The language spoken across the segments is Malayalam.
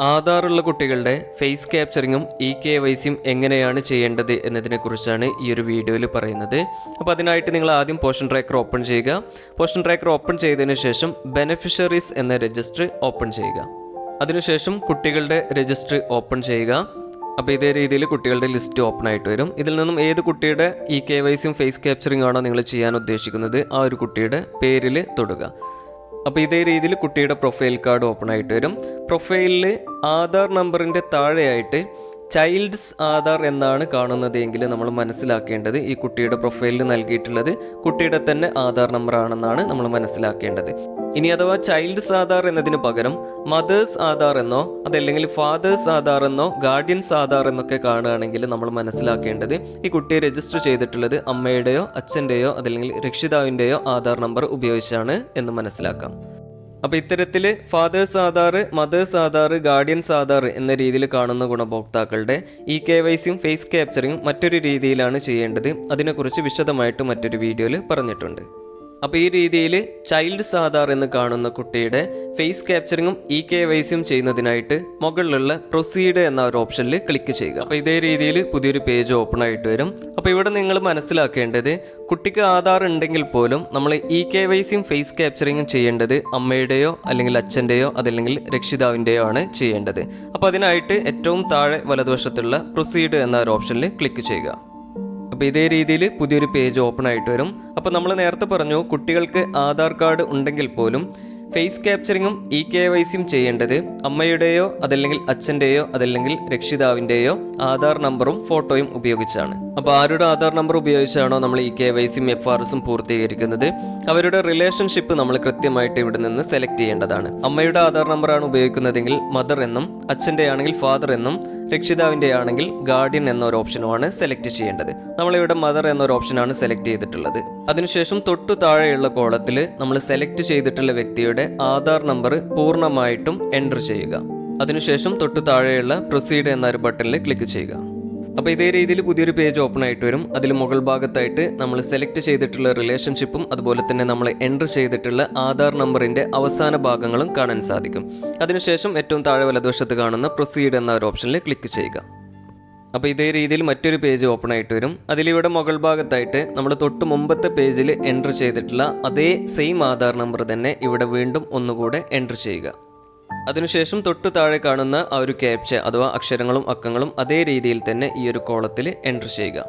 ആധാറുള്ള കുട്ടികളുടെ ഫേസ് ക്യാപ്ചറിങ്ങും ഇ കെ വൈസിയും എങ്ങനെയാണ് ചെയ്യേണ്ടത് എന്നതിനെക്കുറിച്ചാണ് ഈ ഒരു വീഡിയോയിൽ പറയുന്നത്. അപ്പോൾ അതിനായിട്ട് നിങ്ങൾ ആദ്യം പോഷൻ ട്രാക്കർ ഓപ്പൺ ചെയ്യുക. പോഷൻ ട്രാക്കർ ഓപ്പൺ ചെയ്തതിന് ശേഷം ബെനഫിഷ്യറീസ് എന്ന രജിസ്റ്റർ ഓപ്പൺ ചെയ്യുക. അതിനുശേഷം കുട്ടികളുടെ രജിസ്റ്റർ ഓപ്പൺ ചെയ്യുക. അപ്പോൾ ഇതേ രീതിയിൽ കുട്ടികളുടെ ലിസ്റ്റ് ഓപ്പൺ ആയിട്ട് വരും. ഇതിൽ നിന്നും ഏത് കുട്ടിയുടെ ഇ കെ വൈസിയും ഫേസ് ക്യാപ്ചറിങ് ആണോ നിങ്ങൾ ചെയ്യാൻ ഉദ്ദേശിക്കുന്നത് ആ ഒരു കുട്ടിയുടെ പേരിൽ തൊടുക. അപ്പോൾ ഇതേ രീതിയിൽ കുട്ടിയുടെ പ്രൊഫൈൽ കാർഡ് ഓപ്പൺ ആയിട്ട് വരും. പ്രൊഫൈലിൽ ആധാർ നമ്പറിന്റെ താഴെയായിട്ട് ചൈൽഡ്സ് ആധാർ എന്നാണ് കാണുന്നത് എങ്കിൽ നമ്മൾ മനസ്സിലാക്കേണ്ടത് ഈ കുട്ടിയുടെ പ്രൊഫൈലിൽ നൽകിയിട്ടുള്ളത് കുട്ടിയുടെ തന്നെ ആധാർ നമ്പറാണെന്നാണ് നമ്മൾ മനസ്സിലാക്കേണ്ടത്. ഇനി അഥവാ ചൈൽഡ്സ് ആധാർ എന്നതിന് പകരം മദേഴ്സ് ആധാർ എന്നോ അതല്ലെങ്കിൽ ഫാദേഴ്സ് ആധാർ എന്നോ ഗാർഡിയൻസ് ആധാർ എന്നൊക്കെ കാണുകയാണെങ്കിൽ നമ്മൾ മനസ്സിലാക്കേണ്ടത് ഈ കുട്ടിയെ രജിസ്റ്റർ ചെയ്തിട്ടുള്ളത് അമ്മയുടെയോ അച്ഛന്റെയോ അതല്ലെങ്കിൽ രക്ഷിതാവിന്റെയോ ആധാർ നമ്പർ ഉപയോഗിച്ചാണ് എന്ന് മനസ്സിലാക്കാം. അപ്പോൾ ഇത്തരത്തിൽ father's Aadhaar mother's Aadhaar guardians Aadhaar എന്ന രീതിയിൽ കാണുന്ന ഗുണഭോക്താക്കളുടെ ഇ കെ വൈസിയും ഫേസ് ക്യാപ്ചറിങ്ങും മറ്റൊരു രീതിയിലാണ് ചെയ്യേണ്ടത്. അതിനെക്കുറിച്ച് വിശദമായിട്ട് മറ്റൊരു വീഡിയോയിൽ പറഞ്ഞിട്ടുണ്ട്. അപ്പോൾ ഈ രീതിയിൽ ചൈൽഡ് സാധാർ എന്ന് കാണുന്ന കുട്ടിയുടെ ഫേസ് ക്യാപ്ചറിങ്ങും ഇ കെ വൈസിയും ചെയ്യുന്നതിനായിട്ട് മുകളിലുള്ള പ്രൊസീഡ് എന്ന ഒരു ഓപ്ഷനിൽ ക്ലിക്ക് ചെയ്യുക. അപ്പോൾ ഇതേ രീതിയിൽ പുതിയൊരു പേജ് ഓപ്പൺ ആയിട്ട് വരും. അപ്പോൾ ഇവിടെ നിങ്ങൾ മനസ്സിലാക്കേണ്ടത് കുട്ടിക്ക് ആധാർ ഉണ്ടെങ്കിൽ പോലും നമ്മൾ ഇ കെ വൈസിയും ഫേസ് ക്യാപ്ചറിങ്ങും ചെയ്യേണ്ടത് അമ്മയുടെയോ അല്ലെങ്കിൽ അച്ഛന്റെയോ അതല്ലെങ്കിൽ രക്ഷിതാവിന്റെയോ ആണ് ചെയ്യേണ്ടത്. അപ്പോൾ അതിനായിട്ട് ഏറ്റവും താഴെ വലതുവശത്തുള്ള പ്രൊസീഡ് എന്ന ഒരു ഓപ്ഷനിൽ ക്ലിക്ക് ചെയ്യുക. അപ്പോൾ ഇതേ രീതിയിൽ പുതിയൊരു പേജ് ഓപ്പൺ ആയിട്ട് വരും. അപ്പോൾ നമ്മൾ നേരത്തെ പറഞ്ഞു കുട്ടികൾക്ക് ആധാർ കാർഡ് ഉണ്ടെങ്കിൽ പോലും ഫേസ് ക്യാപ്ചറിങ്ങും ഇ കെ വൈ സിയും ചെയ്യേണ്ടത് അമ്മയുടെയോ അതല്ലെങ്കിൽ അച്ഛന്റെയോ അതല്ലെങ്കിൽ രക്ഷിതാവിന്റെയോ ആധാർ നമ്പറും ഫോട്ടോയും ഉപയോഗിച്ചാണ്. അപ്പോൾ ആരുടെ ആധാർ നമ്പർ ഉപയോഗിച്ചാണോ നമ്മൾ ഇ കെ വൈ സിയും എഫ് ആർ എസും പൂർത്തീകരിക്കുന്നത്? അവരുടെ റിലേഷൻഷിപ്പ് നമ്മൾ കൃത്യമായിട്ട് ഇവിടെ നിന്ന് സെലക്ട് ചെയ്യേണ്ടതാണ്. അമ്മയുടെ ആധാർ നമ്പറാണ് ഉപയോഗിക്കുന്നതെങ്കിൽ മദർ എന്നും അച്ഛന്റെ ആണെങ്കിൽ ഫാദർ എന്നും രക്ഷിതാവിന്റെ ആണെങ്കിൽ ഗാർഡിയൻ എന്നൊരു ഓപ്ഷനുമാണ് സെലക്ട് ചെയ്യേണ്ടത്. നമ്മളിവിടെ മദർ എന്നൊരു ഓപ്ഷനാണ് സെലക്ട് ചെയ്തിട്ടുള്ളത്. അതിനുശേഷം തൊട്ടു താഴെയുള്ള കോളത്തിൽ നമ്മൾ സെലക്ട് ചെയ്തിട്ടുള്ള വ്യക്തിയുടെ ആധാർ നമ്പർ പൂർണമായിട്ടും എന്റർ ചെയ്യുക. അതിനുശേഷം തൊട്ടു താഴെയുള്ള പ്രൊസീഡ് എന്നൊരു ബട്ടണിൽ ക്ലിക്ക് ചെയ്യുക. അപ്പോൾ ഇതേ രീതിയിൽ പുതിയൊരു പേജ് ഓപ്പൺ ആയിട്ട് വരും. അതിൽ മുകൾ ഭാഗത്തായിട്ട് നമ്മൾ സെലക്ട് ചെയ്തിട്ടുള്ള റിലേഷൻഷിപ്പും അതുപോലെ തന്നെ നമ്മൾ എന്റർ ചെയ്തിട്ടുള്ള ആധാർ നമ്പറിന്റെ അവസാന ഭാഗങ്ങളും കാണാൻ സാധിക്കും. അതിനുശേഷം ഏറ്റവും താഴെ വലതുവശത്ത് കാണുന്ന പ്രൊസീഡ് എന്ന ഒരു ഓപ്ഷനിൽ ക്ലിക്ക് ചെയ്യുക. അപ്പോൾ ഇതേ രീതിയിൽ മറ്റൊരു പേജ് ഓപ്പൺ ആയിട്ട് വരും. അതിലിവിടെ മുകൾ ഭാഗത്തായിട്ട് നമ്മൾ തൊട്ട് മുമ്പത്തെ പേജിൽ എന്റർ ചെയ്തിട്ടുള്ള അതേ സെയിം ആധാർ നമ്പർ തന്നെ ഇവിടെ വീണ്ടും ഒന്നുകൂടെ എന്റർ ചെയ്യുക. അതിനുശേഷം തൊട്ട് താഴെ കാണുന്ന ആ ഒരു ക്യാപ്ച അഥവാ അക്ഷരങ്ങളും അക്കങ്ങളും അതേ രീതിയിൽ തന്നെ ഈ ഒരു കോളത്തിൽ എൻട്രി ചെയ്യുക.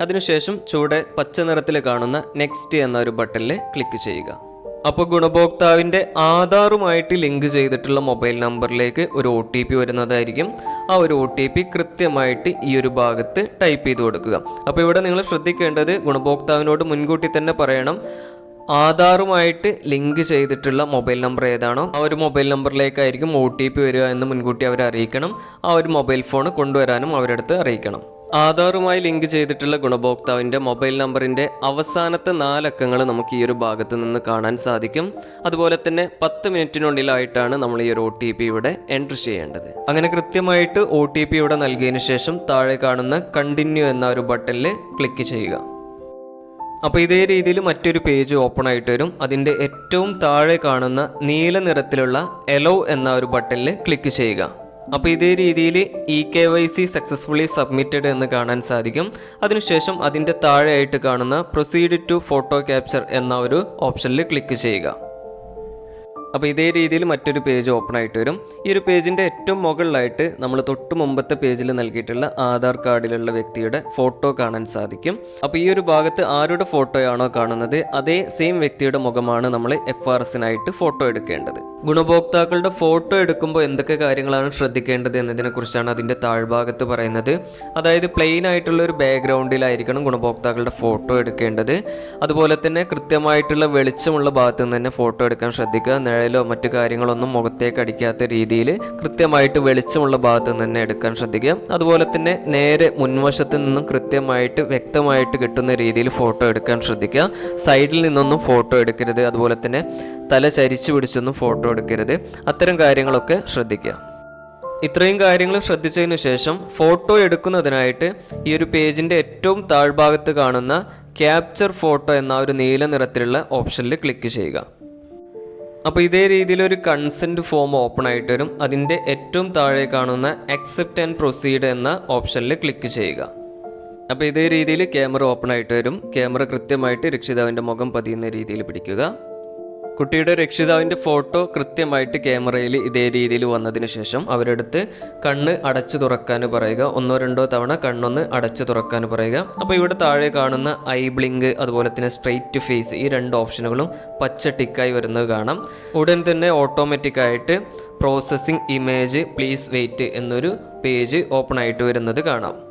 അതിനുശേഷം ചൂടെ പച്ച നിറത്തിൽ കാണുന്ന നെക്സ്റ്റ് എന്ന ഒരു ബട്ടണിൽ ക്ലിക്ക് ചെയ്യുക. അപ്പോൾ ഗുണഭോക്താവിന്റെ ആധാറുമായിട്ട് ലിങ്ക് ചെയ്തിട്ടുള്ള മൊബൈൽ നമ്പറിലേക്ക് ഒരു ഒ ടി പി വരുന്നതായിരിക്കും. ആ ഒരു ഒ ടി പി കൃത്യമായിട്ട് ഈ ഒരു ഭാഗത്ത് ടൈപ്പ് ചെയ്ത് കൊടുക്കുക. അപ്പോൾ ഇവിടെ നിങ്ങൾ ശ്രദ്ധിക്കേണ്ടത് ഗുണഭോക്താവിനോട് മുൻകൂട്ടി തന്നെ പറയണം. ആധാറുമായിട്ട് ലിങ്ക് ചെയ്തിട്ടുള്ള മൊബൈൽ നമ്പർ ഏതാണോ ആ ഒരു മൊബൈൽ നമ്പറിലേക്കായിരിക്കും ഒ ടി പി വരിക എന്ന് മുൻകൂട്ടി അവരെ അറിയിക്കണം. ആ ഒരു മൊബൈൽ ഫോൺ കൊണ്ടുവരാനും അവരടുത്ത് അറിയിക്കണം. ആധാറുമായി ലിങ്ക് ചെയ്തിട്ടുള്ള ഗുണഭോക്താവിന്റെ മൊബൈൽ നമ്പറിന്റെ അവസാനത്തെ നാലക്കങ്ങൾ നമുക്ക് ഈ ഒരു ഭാഗത്ത് നിന്ന് കാണാൻ സാധിക്കും. അതുപോലെ തന്നെ പത്ത് മിനിറ്റിനുള്ളിലായിട്ടാണ് നമ്മൾ ഈ ഒരു ഒ ടി പി ഇവിടെ എൻട്രി ചെയ്യേണ്ടത്. അങ്ങനെ കൃത്യമായിട്ട് ഒ ടി പി ഇവിടെ നൽകിയതിന് ശേഷം താഴെ കാണുന്ന കണ്ടിന്യൂ എന്ന ഒരു ബട്ടണിൽ ക്ലിക്ക് ചെയ്യുക. അപ്പോൾ ഇതേ രീതിയിൽ മറ്റൊരു പേജ് ഓപ്പൺ ആയിട്ട് വരും. അതിന്റെ ഏറ്റവും താഴെ കാണുന്ന നീല നിറത്തിലുള്ള എലോ എന്ന ഒരു ബട്ടണിൽ ക്ലിക്ക് ചെയ്യുക. അപ്പോൾ ഇതേ രീതിയിൽ E K Y C successfully submitted എന്ന് കാണാൻ സാധിക്കും. അതിനുശേഷം അതിന്റെ താഴെയായിട്ട് കാണുന്ന പ്രൊസീഡ് ടു ഫോട്ടോ ക്യാപ്ചർ എന്ന ഒരു ഓപ്ഷനിൽ ക്ലിക്ക് ചെയ്യുക. അപ്പോൾ ഇതേ രീതിയിൽ മറ്റൊരു പേജ് ഓപ്പൺ ആയിട്ട് വരും. ഈ ഒരു പേജിന്റെ ഏറ്റവും മുകളിലായിട്ട് നമ്മൾ തൊട്ട് മുമ്പത്തെ പേജിൽ നൽകിയിട്ടുള്ള ആധാർ കാർഡിലുള്ള വ്യക്തിയുടെ ഫോട്ടോ കാണാൻ സാധിക്കും. അപ്പോൾ ഈ ഒരു ഭാഗത്ത് ആരുടെ ഫോട്ടോയാണോ കാണുന്നത് അതേ സെയിം വ്യക്തിയുടെ മുഖമാണ് നമ്മൾ എഫ് ആർ എസിനായിട്ട് ഫോട്ടോ എടുക്കേണ്ടത്. ഗുണഭോക്താക്കളുടെ ഫോട്ടോ എടുക്കുമ്പോൾ എന്തൊക്കെ കാര്യങ്ങളാണ് ശ്രദ്ധിക്കേണ്ടത് എന്നതിനെ കുറിച്ചാണ് അതിന്റെ താഴ്ഭാഗത്ത് പറയുന്നത്. അതായത് പ്ലെയിൻ ആയിട്ടുള്ള ഒരു ബാക്ക്ഗ്രൗണ്ടിലായിരിക്കണം ഗുണഭോക്താക്കളുടെ ഫോട്ടോ എടുക്കേണ്ടത്. അതുപോലെ തന്നെ കൃത്യമായിട്ടുള്ള വെളിച്ചമുള്ള ഭാഗത്ത് നിന്ന് തന്നെ ഫോട്ടോ എടുക്കാൻ ശ്രദ്ധിക്കുക. നിഴലോ മറ്റു കാര്യങ്ങളൊന്നും മുഖത്തേക്ക് അടിക്കാത്ത രീതിയിൽ കൃത്യമായിട്ട് വെളിച്ചമുള്ള ഭാഗത്ത് നിന്ന് തന്നെ എടുക്കാൻ ശ്രദ്ധിക്കുക. അതുപോലെ തന്നെ നേരെ മുൻവശത്ത് നിന്നും കൃത്യമായിട്ട് വ്യക്തമായിട്ട് കിട്ടുന്ന രീതിയിൽ ഫോട്ടോ എടുക്കാൻ ശ്രദ്ധിക്കുക. സൈഡിൽ നിന്നൊന്നും ഫോട്ടോ എടുക്കരുത്. അതുപോലെ തന്നെ തല ചരിച്ചു പിടിച്ചൊന്നും ഫോട്ടോ എടുക്കരുത്. അത്തരം കാര്യങ്ങളൊക്കെ ശ്രദ്ധിക്കുക. ഇത്രയും കാര്യങ്ങൾ ശ്രദ്ധിച്ചതിന് ശേഷം ഫോട്ടോ എടുക്കുന്നതിനായിട്ട് ഈ ഒരു പേജിന്റെ ഏറ്റവും താഴ്ഭാഗത്ത് കാണുന്ന ക്യാപ്ചർ ഫോട്ടോ എന്ന ഒരു നീല നിറത്തിലുള്ള ഓപ്ഷനിൽ ക്ലിക്ക് ചെയ്യുക. അപ്പോൾ ഇതേ രീതിയിൽ ഒരു കൺസെന്റ് ഫോം ഓപ്പൺ ആയിട്ട് വരും. അതിന്റെ ഏറ്റവും താഴെ കാണുന്ന അക്സെപ്റ്റ് ആൻഡ് പ്രൊസീഡ് എന്ന ഓപ്ഷനിൽ ക്ലിക്ക് ചെയ്യുക. അപ്പോൾ ഇതേ രീതിയിൽ ക്യാമറ ഓപ്പൺ ആയിട്ട് വരും. ക്യാമറ കൃത്യമായിട്ട് രക്ഷിതാവിന്റെ മുഖം പതിയുന്ന രീതിയിൽ പിടിക്കുക. കുട്ടിയുടെ രക്ഷിതാവിന്റെ ഫോട്ടോ കൃത്യമായിട്ട് ക്യാമറയിൽ ഇതേ രീതിയിൽ വന്നതിന് ശേഷം അവരെടുത്ത് കണ്ണ് അടച്ചു തുറക്കാൻ പറയുക. ഒന്നോ രണ്ടോ തവണ കണ്ണൊന്ന് അടച്ചു തുറക്കാൻ പറയുക. അപ്പോൾ ഇവിടെ താഴെ കാണുന്ന ഐ ബ്ലിങ്ക് അതുപോലെ തന്നെ സ്ട്രെയിറ്റ് ഫേസ് ഈ രണ്ട് ഓപ്ഷനുകളും പച്ച ടിക്കായി വരുന്നത് കാണാം. ഉടൻ തന്നെ ഓട്ടോമാറ്റിക്കായിട്ട് പ്രോസസ്സിംഗ് ഇമേജ് പ്ലീസ് വെയിറ്റ് എന്നൊരു പേജ് ഓപ്പൺ ആയിട്ട് വരുന്നത് കാണാം.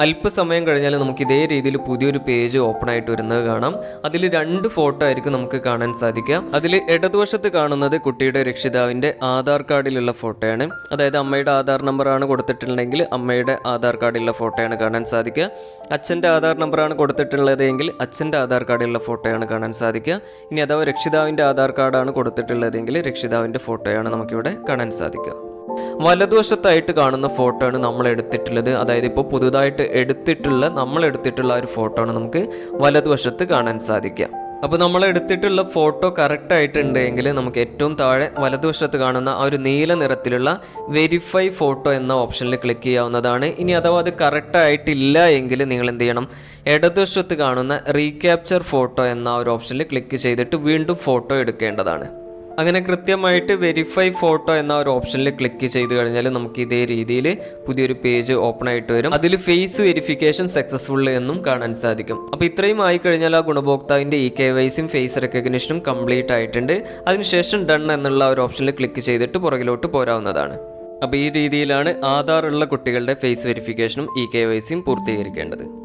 അല്പസമയം കഴിഞ്ഞാൽ നമുക്ക് ഇതേ രീതിയിൽ പുതിയൊരു പേജ് ഓപ്പൺ ആയിട്ട് വരുന്നത് കാണാം. അതിൽ രണ്ട് ഫോട്ടോ ആയിരിക്കും നമുക്ക് കാണാൻ സാധിക്കുക. അതിൽ ഇടതുവശത്ത് കാണുന്നത് കുട്ടിയുടെ രക്ഷിതാവിന്റെ ആധാർ കാർഡിലുള്ള ഫോട്ടോയാണ് അതായത് അമ്മയുടെ ആധാർ നമ്പറാണ് കൊടുത്തിട്ടുണ്ടെങ്കിൽ അമ്മയുടെ ആധാർ കാർഡിലുള്ള ഫോട്ടോയാണ് കാണാൻ സാധിക്കുക. അച്ഛന്റെ ആധാർ നമ്പറാണ് കൊടുത്തിട്ടുള്ളത് എങ്കിൽ അച്ഛന്റെ ആധാർ കാർഡിലുള്ള ഫോട്ടോയാണ് കാണാൻ സാധിക്കുക. ഇനി അഥവാ രക്ഷിതാവിന്റെ ആധാർ കാർഡാണ് കൊടുത്തിട്ടുള്ളതെങ്കിൽ രക്ഷിതാവിന്റെ ഫോട്ടോയാണ് നമുക്കിവിടെ കാണാൻ സാധിക്കുക. വലതുവശത്തായിട്ട് കാണുന്ന ഫോട്ടോ ആണ് നമ്മൾ എടുത്തിട്ടുള്ളത്. അതായത് ഇപ്പോൾ പുതുതായിട്ട് എടുത്തിട്ടുള്ള നമ്മൾ എടുത്തിട്ടുള്ള ഒരു ഫോട്ടോ ആണ് നമുക്ക് വലതുവശത്ത് കാണാൻ സാധിക്കുക. അപ്പോൾ നമ്മൾ എടുത്തിട്ടുള്ള ഫോട്ടോ കറക്റ്റ് ആയിട്ടുണ്ടെങ്കിൽ നമുക്ക് ഏറ്റവും താഴെ വലതുവശത്ത് കാണുന്ന ആ ഒരു നീല നിറത്തിലുള്ള വെരിഫൈ ഫോട്ടോ എന്ന ഓപ്ഷനിൽ ക്ലിക്ക് ചെയ്യാവുന്നതാണ്. ഇനി അഥവാ അത് കറക്റ്റ് ആയിട്ടില്ല എങ്കിൽ നിങ്ങൾ എന്ത് ചെയ്യണം? ഇടതുവശത്ത് കാണുന്ന റീക്യാപ്ചർ ഫോട്ടോ എന്ന ഒരു ഓപ്ഷനിൽ ക്ലിക്ക് ചെയ്തിട്ട് വീണ്ടും ഫോട്ടോ എടുക്കേണ്ടതാണ്. അങ്ങനെ കൃത്യമായിട്ട് വെരിഫൈ ഫോട്ടോ എന്ന ഒരു ഓപ്ഷനിൽ ക്ലിക്ക് ചെയ്ത് കഴിഞ്ഞാൽ നമുക്ക് ഇതേ രീതിയിൽ പുതിയൊരു പേജ് ഓപ്പൺ ആയിട്ട് വരും. അതിൽ ഫേസ് വെരിഫിക്കേഷൻ സക്സസ്ഫുൾ എന്നും കാണാൻ സാധിക്കും. അപ്പോൾ ഇത്രയും ആയി കഴിഞ്ഞാൽ ആ ഗുണഭോക്താവിന്റെ ഇ കെ വൈസും ഫേസ് റെക്കഗ്നിഷനും കംപ്ലീറ്റ് ആയിട്ടുണ്ട്. അതിനുശേഷം ഡൺ എന്നുള്ള ഒരു ഓപ്ഷനിൽ ക്ലിക്ക് ചെയ്തിട്ട് പുറകിലോട്ട് പോരാവുന്നതാണ്. അപ്പോൾ ഈ രീതിയിലാണ് ആധാറുള്ള കുട്ടികളുടെ ഫേസ് വെരിഫിക്കേഷനും ഇ കെ വൈസിയും പൂർത്തീകരിക്കേണ്ടത്.